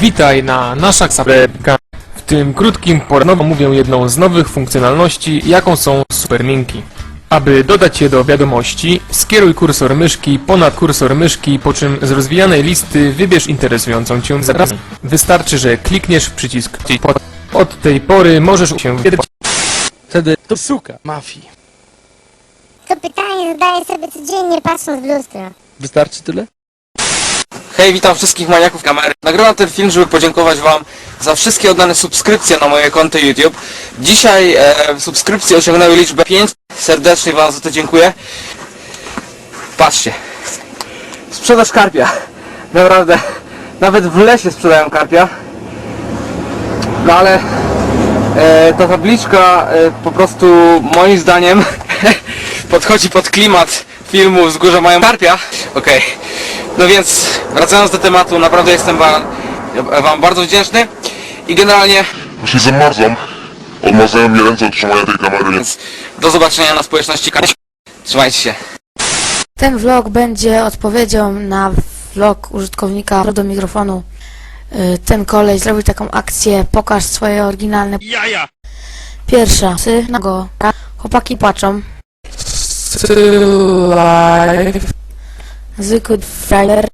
Witaj na naszych saperka. W tym krótkim poradniku mówię jedną z nowych funkcjonalności, jaką są superminki. Aby dodać je do wiadomości, skieruj kursor myszki ponad kursor myszki, po czym z rozwijanej listy wybierz interesującą Cię zaraz. Wystarczy, że klikniesz w przycisk pod. Od tej pory możesz się wiedzieć Wtedy to suka mafii. To pytanie zadaję sobie codziennie patrząc w lustro. Wystarczy tyle? Hej, witam wszystkich maniaków kamery. Nagrywam ten film, żeby podziękować wam za wszystkie oddane subskrypcje na moje konto YouTube. Dzisiaj e, subskrypcje osiągnęły liczbę 5. Serdecznie wam za to dziękuję. Patrzcie. Sprzedaż karpia. Naprawdę. Nawet w lesie sprzedają karpia. No ale e, ta tabliczka e, po prostu moim zdaniem podchodzi pod klimat filmu Wzgórza mają karpia. Okej. No więc wracając do tematu, naprawdę jestem wam, wam bardzo wdzięczny i generalnie Jeśli zamarzam, odmazają mi ręce od trzymania tej kamery. więc do zobaczenia na społeczności kanału. Trzymajcie się. Ten vlog będzie odpowiedzią na vlog użytkownika do mikrofonu. Y, Ten kolej zrobił taką akcję, pokaż swoje oryginalne jaja. Pierwsza, sy na go. Chłopaki płaczą. live. Zwykły frajer.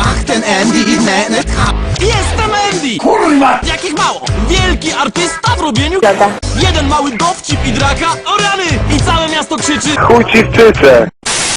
Ach, ten Andy i Nenet. ha. Jestem Andy! Kurwa! Jakich mało! Wielki artysta w robieniu Jeden mały dowcip i draka, o rany! I całe miasto krzyczy Chuj ci w!